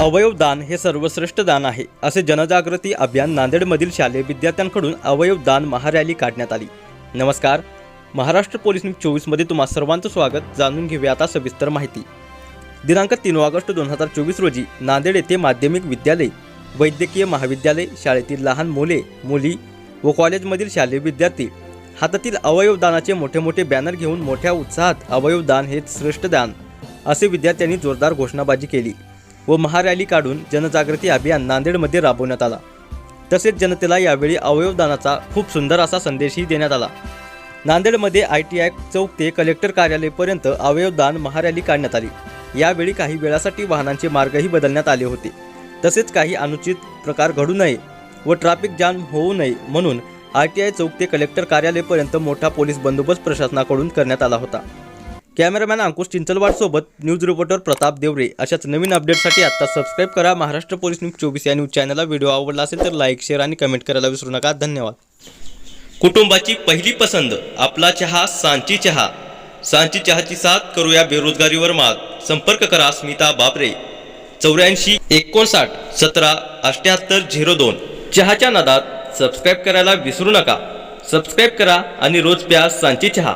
अवयवदान हे सर्वश्रेष्ठ दान आहे असे जनजागृती अभियान नांदेडमधील शालेय विद्यार्थ्यांकडून अवयवदान महारॅली काढण्यात आली. नमस्कार महाराष्ट्र पोलीस न्यूज चोवीसमध्ये तुम्हा सर्वांचं स्वागत जाणून घेऊया आता सविस्तर माहिती. दिनांक तीन ऑगस्ट दोन हजार चोवीस रोजी नांदेड येथे माध्यमिक विद्यालय वैद्यकीय महाविद्यालय शाळेतील लहान मुले मुली व कॉलेजमधील शालेय विद्यार्थी हातातील अवयवदानाचे मोठे मोठे बॅनर घेऊन मोठ्या उत्साहात अवयवदान हे श्रेष्ठ दान असे विद्यार्थ्यांनी जोरदार घोषणाबाजी केली. व महारॅली काढून जनजागृती अभियान नांदेडमध्ये राबवण्यात आला. तसेच जनतेला यावेळी अवयवदानाचा खूप सुंदर असा संदेशही देण्यात आला. नांदेडमध्ये आय टी आय चौक ते कलेक्टर कार्यालयपर्यंत अवयवदान महारॅली काढण्यात आली. यावेळी काही वेळासाठी वाहनांचे मार्गही बदलण्यात आले होते. तसेच काही अनुचित प्रकार घडू नये व ट्रॅफिक जाम होऊ नये म्हणून आय टी आय चौक ते कलेक्टर कार्यालयपर्यंत मोठा पोलीस बंदोबस्त प्रशासनाकडून करण्यात आला होता. कॅमेरामॅन अंकुश चिंचलवाडसोबत न्यूज रिपोर्टर प्रताप देवरे. अशाच नवीन अपडेटसाठी आत्ता सबस्क्राईब करा. महाराष्ट्र पोलीस न्यूज चोवीस या न्यूज चॅनलला व्हिडिओ आवडला असेल तर लाईक शेअर आणि कमेंट करायला विसरू नका. धन्यवाद. कुटुंबाची पहिली पसंत आपला चहा सांची चहा. सांची चहाची साथ करूया बेरोजगारीवर मात. संपर्क करा स्मिता बाबरे चौऱ्याऐंशी एकोणसाठ सतरा अठ्याहत्तर झिरो दोन. चहाच्या नादात सबस्क्राईब करायला विसरू नका. सबस्क्राईब करा आणि रोज प्या सांची चहा.